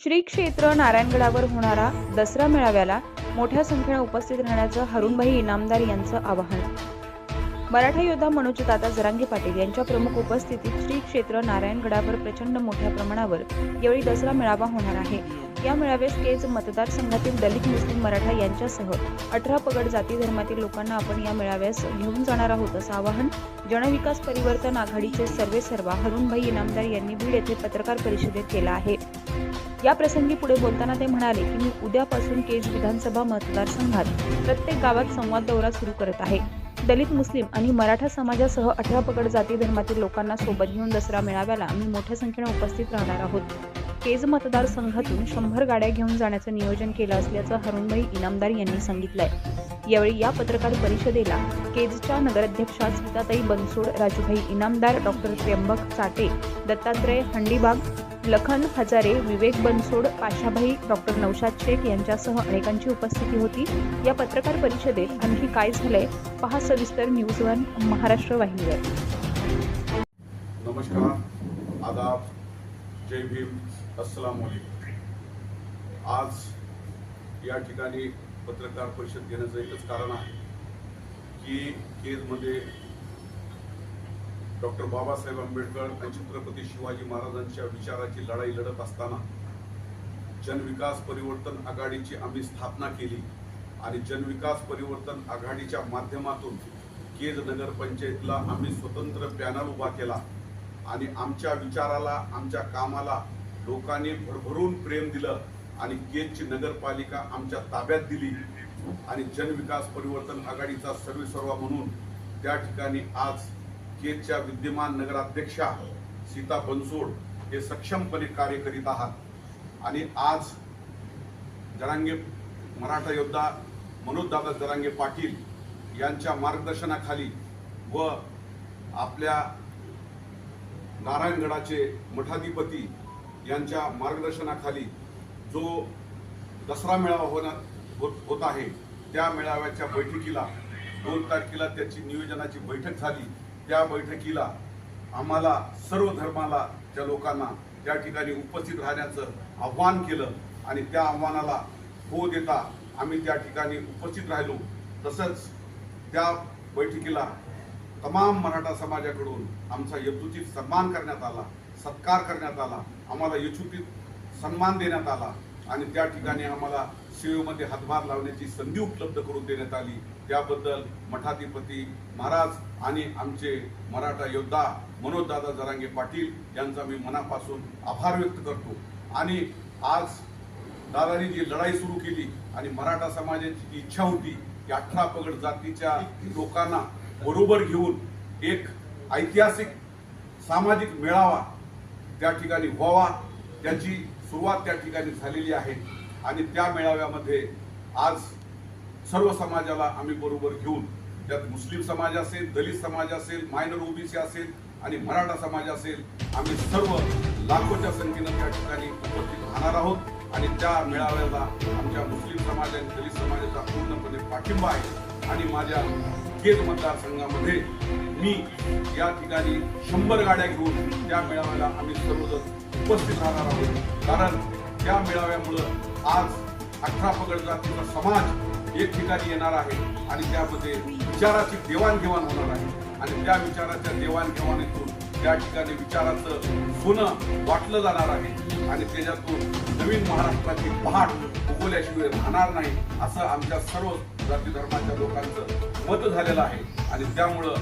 श्री क्षेत्र नारायणगडावर होणारा दसरा मेळाव्याला मोठ्या संख्येने उपस्थित राहण्याचं हरुणभाई इनामदार यांचं आवाहन. मराठा योद्धा मनोज दादा जरांगे पाटील यांच्या प्रमुख उपस्थितीत श्री क्षेत्र नारायणगडावर प्रचंड मोठ्या प्रमाणावर यावेळी दसरा मेळावा होणार आहे. या मेळाव्यास केज मतदारसंघातील दलित मुस्लिम मराठा यांच्यासह अठरा पगड जाती धर्मातील लोकांना आपण या मेळाव्यास घेऊन जाणार आहोत असं आवाहन जनविकास परिवर्तन आघाडीचे सर्वेसर्वा हरुणभाई इनामदार यांनी बीड येथे पत्रकार परिषदेत केलं आहे. या प्रसंगी पुढे बोलताना ते म्हणाले की मी उद्यापासून केज विधानसभा मतदारसंघात प्रत्येक गावात संवाद दौरा सुरू करत आहे. दलित मुस्लिम आणि मराठा समाजासह अठरा पगड जाती धर्मातील लोकांना सोबत घेऊन दसरा मेळाव्याला आम्ही मोठ्या संख्येने उपस्थित राहणार आहोत. केज मतदारसंघातून शंभर गाड्या घेऊन जाण्याचं नियोजन केलं असल्याचं हरुणभाई इनामदार यांनी सांगितलंय. यावेळी या पत्रकार परिषदेला केजच्या नगराध्यक्षा स्मिताताई बनसोड राजूभाई इनामदार डॉक्टर त्र्यंबक चाटे दत्तात्रय हंडीबाग लखन हजारे विवेक बनसोड पाशाभाई डॉक्टर नौशाद शेख यांच्यासह अनेकांची उपस्थिती होती. या पत्रकार परिषदेत आणखी काय झालंय पहा सविस्तर न्यूज वन महाराष्ट्र वाहिनीवर. नमस्कार. आदाब. जय भीम. अस्सलाम आज या ठिकाणी पत्रकार परिषद घेण्याचं एकच कारण आहे की केजमध्ये डॉक्टर बाबासाहेब आंबेडकर आणि छत्रपती शिवाजी महाराजांच्या विचाराची लढाई लढत असताना जनविकास परिवर्तन आघाडीची आम्ही स्थापना केली आणि जनविकास परिवर्तन आघाडीच्या माध्यमातून केज नगरपंचायतला आम्ही स्वतंत्र पॅनल उभा केला आणि आमच्या विचाराला आमच्या कामाला लोकांनी भरभरून प्रेम दिलं आणि केजची नगरपालिका आमच्या ताब्यात दिली आणि जनविकास परिवर्तन आघाडीचा सर्वेसर्वा म्हणून त्या ठिकाणी आज केजच्या विद्यमान नगराध्यक्षा सीता बनसोड हे सक्षमपणे कार्य करीत आहात. आणि आज जरांगे मराठा योद्धा मनोजदादा जरांगे पाटील यांच्या मार्गदर्शनाखाली व आपल्या नारायणगडाचे मठाधिपती यांच्या मार्गदर्शनाखाली जो दसरा मेळावा होणार होत होत आहे त्या मेळाव्याच्या बैठकीला दोन तारखेला त्याची नियोजनाची बैठक झाली. त्या बैठकीला आम्हाला सर्व धर्माला त्या लोकांना त्या ठिकाणी उपस्थित राहण्याचं आव्हान केलं आणि त्या आव्हानाला हो देता आम्ही त्या ठिकाणी उपस्थित राहिलो. तसंच त्या बैठकीला तमाम मराठा समाजाकडून आमचा यथोचित सन्मान करण्यात आला सत्कार करण्यात आला आम्हाला यथोचित सन्मान देण्यात आला आणि त्या ठिकाणी आम्हाला सेवेमध्ये हातभार लावण्याची संधी उपलब्ध करून देण्यात आली. त्याबद्दल मठाधिपती महाराज आणि आमचे मराठा योद्धा मनोजदादा जरांगे पाटील यांचा मी मनापासून आभार व्यक्त करतो. आणि आज दादानी जी लढाई सुरू केली आणि मराठा समाजाची जी इच्छा होती की अठरा पगड जातीच्या लोकांना बरोबर घेऊन एक ऐतिहासिक सामाजिक मेळावा त्या ठिकाणी व्हावा त्याची सुरुवात त्या ठिकाणी झालेली आहे. आणि त्या मेळाव्यामध्ये आज सर्व समाजाला आम्ही बरोबर घेऊन त्यात मुस्लिम समाज असेल दलित समाज असेल मायनर ओबीसी असेल आणि मराठा समाज असेल आम्ही सर्व लाखोच्या संख्येनं त्या ठिकाणी उपस्थित राहणार आहोत. आणि त्या मेळाव्याला आमच्या मुस्लिम समाज आणि दलित समाजाचा पूर्णपणे पाठिंबा आहे. आणि माझ्या केज मतदारसंघामध्ये मी या ठिकाणी शंभर गाड्या घेऊन त्या मेळाव्याला आम्ही सर्वजण उपस्थित राहणार आहोत. कारण त्या मेळाव्यामुळं आज अठरा पगड जातीचा समाज एक ठिकाणी येणार आहे आणि त्यामध्ये विचाराची देवाणघेवाण होणार आहे. आणि त्या विचाराच्या देवाणघेवाणीतून त्या ठिकाणी विचाराचं सोनं वाटलं जाणार आहे. आणि त्याच्यातून नवीन महाराष्ट्राची पहाट उगवल्याशिवाय राहणार नाही असं आमच्या सर्व जाती धर्माच्या लोकांचं मत झालेलं आहे. आणि त्यामुळं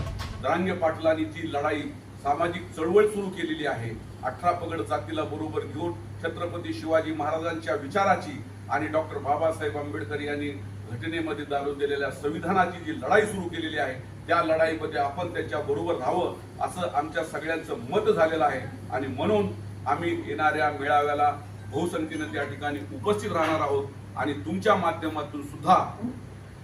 दरांगे पाटलांनी जी लढाई सामाजिक चळवळ सुरू केलेली आहे अठरा पगड जातीला बरोबर घेऊन छत्रपती शिवाजी महाराजांच्या विचाराची आणि डॉक्टर बाबासाहेब आंबेडकर यांनी घटनेमध्ये दारून दिलेल्या संविधानाची जी लढाई सुरू केलेली आहे त्या लढाईमध्ये आपण त्याच्या बरोबर राहावं असं आमच्या सगळ्यांचं मत झालेलं आहे. आणि म्हणून आम्ही येणाऱ्या मेळाव्याला बहुसंख्येनं त्या ठिकाणी उपस्थित राहणार आहोत. आणि तुमच्या माध्यमातून सुद्धा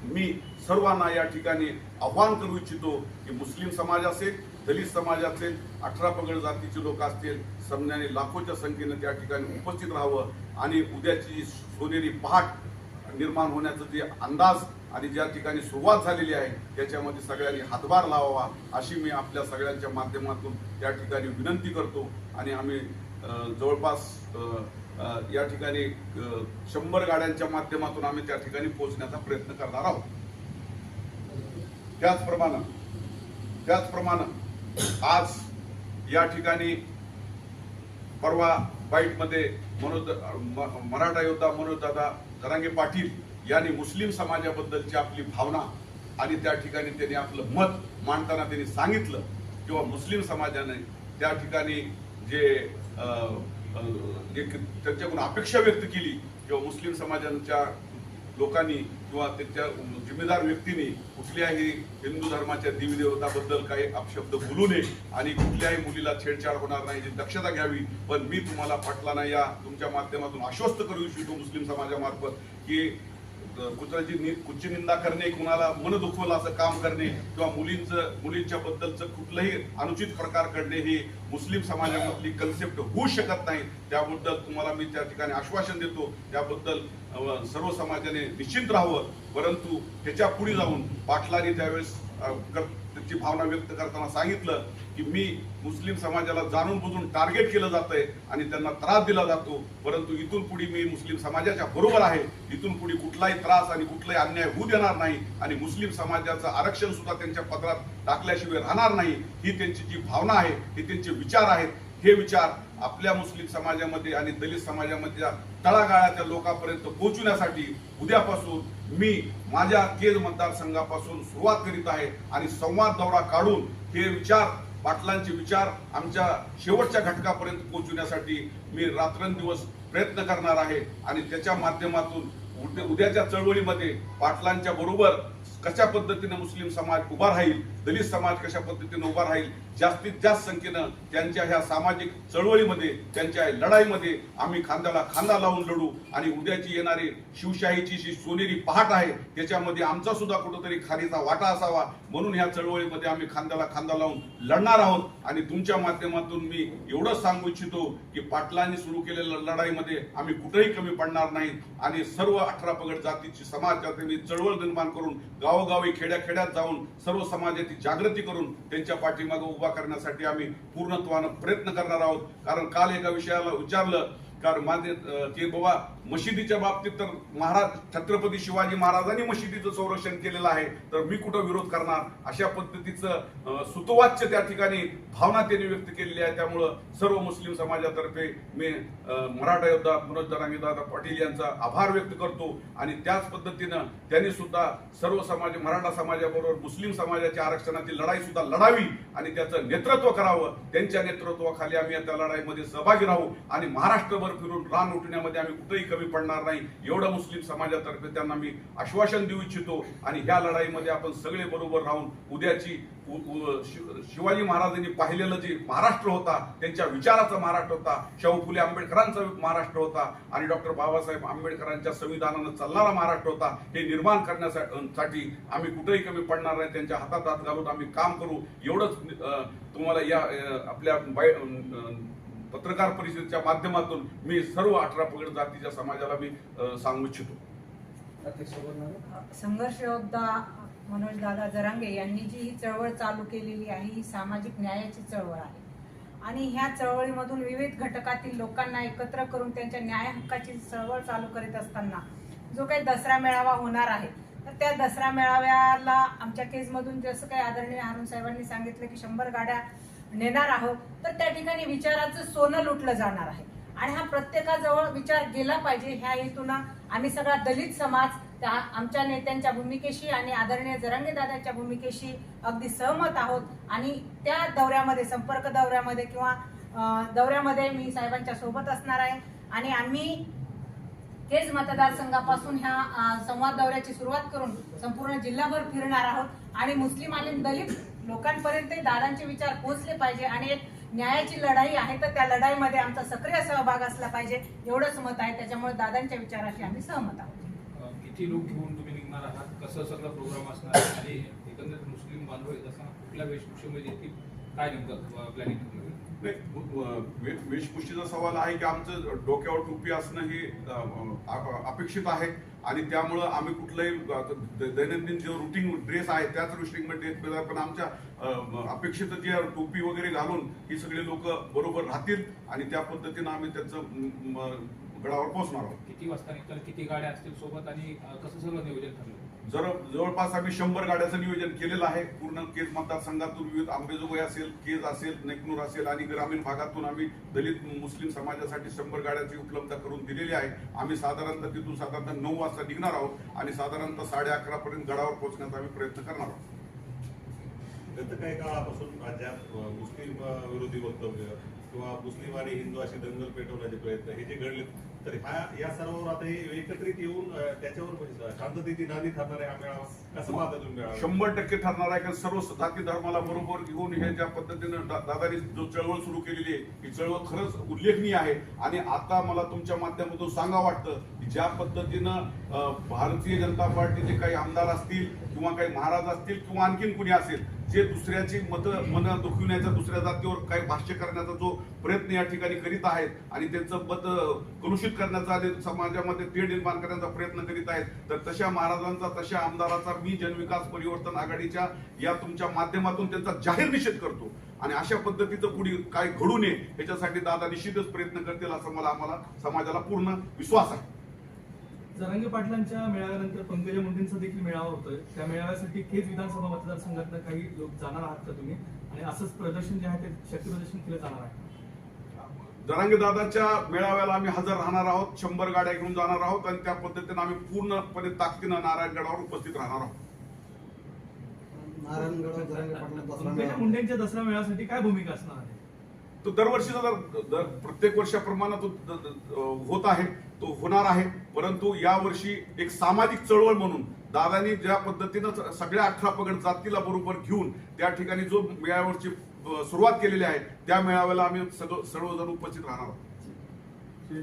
मी सर्वांना या ठिकाणी आव्हान करू इच्छितो की मुस्लिम समाज असेल दलित समाज असेल अठरा पगड जातीचे लोक असतील समजाने लाखोच्या संख्येनं त्या ठिकाणी उपस्थित राहावं. आणि उद्याची सोनेरी पहाट निर्माण होण्याचं जे अंदाज आणि ज्या ठिकाणी सुरुवात झालेली आहे त्याच्यामध्ये सगळ्यांनी हातभार लावावा अशी मी आपल्या सगळ्यांच्या माध्यमातून या ठिकाणी विनंती करतो. आणि आम्ही जवळपास या ठिकाणी शंभर गाड्यांच्या माध्यमातून आम्ही त्या ठिकाणी पोहोचण्याचा प्रयत्न करणार आहोत. त्याचप्रमाणे त्याचप्रमाणे आज या ठिकाणी परवा बाईटमध्ये मनोज म- मराठा योद्धा मनोजदादा जरांगे पाटील यांनी मुस्लिम समाजाबद्दलची आपली भावना आणि त्या ठिकाणी त्यांनी आपलं मत मांडताना त्यांनी सांगितलं किंवा मुस्लिम समाजाने त्या ठिकाणी जे अ, त्यांच्याकडून अपेक्षा व्यक्त केली किंवा मुस्लिम समाजांच्या लोकांनी किंवा त्याच्या जिम्मेदार व्यक्तीने कुठल्याही हिंदू धर्माच्या देवीदेवताबद्दल काही अपशब्द बोलू नये आणि कुठल्याही मुलीला छेडछाड होणार नाही याची दक्षता घ्यावी. पण मी तुम्हाला पाटलांना या तुमच्या माध्यमातून आश्वस्त करू इच्छितो मुस्लिम समाजामार्फत की कुत्राची नि कुची निंदा करणे कुणाला मन दुखवलं असं काम करणे किंवा मुलींचं मुलींच्या बद्दलचं कुठलंही अनुचित प्रकार करणे ही मुस्लिम समाजामधली कन्सेप्ट होऊ शकत नाही. त्याबद्दल तुम्हाला मी त्या ठिकाणी आश्वासन देतो. त्याबद्दल सर्व समाजाने निश्चिंत राहावं. परंतु त्याच्या पुढे जाऊन पाटलांनी त्यावेळेस त्यांची भावना व्यक्त करताना सांगितलं की मी मुस्लिम समाजाला जाणून बुजून टार्गेट केलं जातंय आणि त्यांना त्रास दिला जातो. परंतु इथून पुढे मी मुस्लिम समाजाच्या बरोबर आहे. इथून पुढे कुठलाही त्रास आणि कुठलाही अन्याय होऊ देणार नाही आणि मुस्लिम समाजाचं आरक्षण सुद्धा त्यांच्या पत्रात टाकल्याशिवाय राहणार नाही. ही त्यांची जी भावना आहे हे त्यांचे विचार आहेत हे विचार आपल्या मुस्लिम समाजामध्ये आणि दलित समाजामधल्या तळागाळाच्या लोकांपर्यंत पोहोचवण्यासाठी उद्यापासून मी माझ्या केज मतदारसंघापासून सुरुवात करीत आहे आणि संवाद दौरा काढून हे विचार पाटलांचे विचार आमच्या शेवटच्या घटकापर्यंत पोहोचवण्यासाठी मी रात्रंदिवस प्रयत्न करणार आहे. आणि त्याच्या माध्यमातून उद्या- उद्याच्या चळवळीमध्ये पाटलांच्या बरोबर कशा पद्धतीने मुस्लिम समाज उभा राहील दलित समाज कशा पद्धतीने उभा राहील जास्तीत जास्त संख्येनं त्यांच्या ह्या सामाजिक चळवळीमध्ये त्यांच्या लढाईमध्ये आम्ही खांद्याला खांदा लावून लढू आणि उद्याची येणारी शिवशाहीची जी सोनेरी पहाट आहे त्याच्यामध्ये आमचा सुद्धा कुठंतरी खारीचा वाटा असावा. म्हणून ह्या चळवळीमध्ये आम्ही खांद्याला खांदा लावून लढणार आहोत. आणि तुमच्या माध्यमातून मी एवढंच सांगू इच्छितो की पाटलांनी सुरू केलेल्या लढाईमध्ये आम्ही कुठेही कमी पडणार नाही. आणि सर्व अठरा पगड जातीची समाज जातीने चळवळ निर्माण करून गावोगावी खेड्या खेड्यात जाऊन सर्व समाजाची जागृती करून त्यांच्या पाठीमागे उभा करण्यासाठी आम्ही पूर्णत्वानं प्रयत्न करणार आहोत. कारण काल एका विषयाला विचारलं कारण माझे की बाबा मशिदीच्या बाबतीत तर महाराज छत्रपती शिवाजी महाराजांनी मशिदीचं संरक्षण केलेलं आहे. तर मी कुठं विरोध करणार? अशा पद्धतीचं सुतवाच्य त्या ठिकाणी भावना त्यांनी व्यक्त केलेली आहे. त्यामुळं सर्व मुस्लिम समाजातर्फे मी मराठा योद्धा मनोज दरांगे दादा पाटील यांचा आभार व्यक्त करतो. आणि त्याच पद्धतीनं त्यांनी सुद्धा सर्व समाज मराठा समाजाबरोबर मुस्लिम समाजाच्या आरक्षणाची लढाई सुद्धा लढावी आणि त्याचं नेतृत्व करावं. त्यांच्या नेतृत्वाखाली आम्ही त्या लढाईमध्ये सहभागी राहू आणि महाराष्ट्रभर फिरून रान उठण्यामध्ये आम्ही कुठेही कमी पडणार नाही. एवढं मुस्लिम समाजातर्फे त्यांना मी आश्वासन देऊ इच्छितो. आणि ह्या लढाईमध्ये आपण सगळे बरोबर राहून उद्याची शिवाजी महाराजांनी पाहिलेलं जे महाराष्ट्र होता त्यांच्या विचाराचा महाराष्ट्र होता. शाहू फुले आंबेडकरांचा महाराष्ट्र होता. आणि डॉक्टर बाबासाहेब आंबेडकरांच्या संविधानानं चालणारा महाराष्ट्र होता. हे निर्माण करण्यासाठी आम्ही कुठेही कमी पडणार नाही. त्यांच्या हातात हात घालून आम्ही काम करू. एवढंच तुम्हाला या आपल्या बाय- पत्रकार परिषदेच्या माध्यमातून मी सर्व अठरा पगड जातीच्या समाजाला मी सांगू इच्छितो. संघर्ष योद्धा मनोज दादा जरांगे यांनी जी ही चळवळ चालू केलेली आहे ही सामाजिक न्यायाची चळवळ आहे. आणि ह्या चळवळीमधून विविध घटकातील लोकांना एकत्र करून त्यांच्या न्याय हक्काची चळवळ चालू करीत असताना जो काही दसरा मेळावा होणार आहे तर त्या दसरा मेळाव्याला आमच्या केसमधून जसं काही आदरणीय हारून साहेबांनी सांगितलं की शंभर गाड्या नेणार आहोत तर त्या ठिकाणी विचाराचं सोनं लुटलं जाणार आहे. आणि हा प्रत्येकाजवळ विचार गेला पाहिजे ह्या हेतूनं आम्ही सगळा दलित समाज त्या आमच्या नेत्यांच्या भूमिकेशी आणि आदरणीय जरंगे दादाच्या भूमिकेशी अगदी सहमत आहोत. आणि त्या दौऱ्यामध्ये संपर्क दौऱ्यामध्ये किंवा दौऱ्यामध्ये मी साहेबांच्या सोबत असणार आहे. आणि आम्ही केज मतदारसंघापासून ह्या संवाद दौऱ्याची सुरुवात करून संपूर्ण जिल्हाभर फिरणार आहोत. आणि मुस्लिम आणि दलित लोकांपर्यंत दादांचे विचार पोहोचले पाहिजे आणि एक न्यायाची लढाई आहे तर त्या लढाईमध्ये आमचा सक्रिय सहभाग असला पाहिजे एवढंच मत आहे. त्याच्यामुळे दादांच्या विचाराशी आम्ही सहमत आहोत. किती लोक घेऊन तुम्ही निघणार आहात? कसं सगळं प्रोग्राम असणार? आणि एकंदरीत मुस्लिम बांधव येत असताना कुठल्या वेशभूषेमध्ये येतील? काय नेमकं प्लॅनिंग वेशभूषेचा सवाल आहे की आमचं डोक्यावर टोपी असणं हे अपेक्षित आहे आणि त्यामुळं आम्ही कुठलंही दैनंदिन जे रुटीन ड्रेस आहे त्याच रुटीनमध्ये पण आमच्या अपेक्षित जे टोपी वगैरे घालून ही सगळे लोक बरोबर राहतील आणि त्या पद्धतीनं आम्ही त्यांचं गडावर पोहोचणार आहोत. किती वाजता निघतात किती गाड्या असतील सोबत आणि कसं सगळं नियोजन ठरलं? जर जवळपास आम्ही शंभर गाड्याचं नियोजन केलेलं आहे पूर्ण केज मतदारसंघातून विविध आंबेजोगाई असेल केज असेल नेकनूर असेल आणि ग्रामीण भागातून आम्ही दलित मुस्लिम समाजासाठी शंभर गाड्याची उपलब्धता करून दिलेली आहे. आम्ही साधारणतः तिथून साधारणतः नऊ वाजता निघणार आहोत आणि साधारणतः साडे अकरा पर्यंत गडावर पोहोचण्याचा आम्ही प्रयत्न करणार आहोत. गत काही काळापासून राज्यात मुस्लिम विरोधी वक्तव्य किंवा मुस्लिम आणि हिंदू अशी दंगल पेटवण्याचे प्रयत्न हे जे घडले तर ह्या या सर्वांवर आता हे एकत्रित येऊन त्याच्यावर म्हणजे शांततेची नांदी ठरणार आहे हा मेळावा. कसं पाहता तुम्ही मेळावा? शंभर टक्के ठरणार आहे कारण सर्व जाती धर्माला बरोबर घेऊन हे ज्या पद्धतीनं दादानी जो चळवळ सुरू केलेली आहे ही चळवळ खरंच उल्लेखनीय आहे. आणि आता मला तुमच्या माध्यमातून सांगा वाटतं की ज्या पद्धतीनं भारतीय जनता पार्टीचे काही आमदार असतील किंवा काही महाराज असतील किंवा आणखीन कुणी असेल जे दुसऱ्याची मतं मन दुखविण्याचा दुसऱ्या जातीवर काही भाष्य करण्याचा जो प्रयत्न या ठिकाणी करीत आहेत आणि त्यांचं मत कलुषित करण्याचा आणि समाजामध्ये तेढ निर्माण करण्याचा प्रयत्न करीत आहेत तर तशा महाराजांचा तशा आमदाराचा मी जनविकास परिवर्तन आघाडीच्या या तुमच्या माध्यमातून त्यांचा जाहीर निषेध करतो. आणि अशा पद्धतीचं पुढे काय घडू नये याच्यासाठी दादा निश्चितच प्रयत्न करतील असं मला आम्हाला समाजाला पूर्ण विश्वास आहे. जरांगे पाटलांच्या मेळाव्यानंतर पंकजा मुंडेंचा देखील मेळावा होतोय. त्या मेळाव्यासाठी खेच विधानसभा मतदारसंघातनं काही लोक जाणार आहात का तुम्ही? आणि असंच प्रदर्शन जे आहे ते शक्ती प्रदर्शन केलं जाणार आहे. जरांगे दादाच्या मेळाव्याला आम्ही हजर राहणार आहोत. शंभर गाड्या घेऊन जाणार आहोत आणि त्या पद्धतीनं आम्ही पूर्णपणे ताकदीनं नारायणगडावर उपस्थित राहणार आहोत. नारायणगड जरांगे पंकजा. मुंडेंच्या दसरा मेळाव्यासाठी काय भूमिका असणार आहे? तो दरवर्षीचा जर- दर प्रत्येक वर्षाप्रमाणे तो द- द- होत आहे. तो होणार आहे. परंतु यावर्षी एक सामाजिक चळवळ म्हणून दादानी ज्या पद्धतीनं सगळ्या अठरा पगड जातीला बरोबर घेऊन त्या ठिकाणी जो मेळाव्याची सुरुवात केलेली आहे त्या मेळाव्याला आम्ही सगळं सर्वजण उपस्थित राहणार आहोत.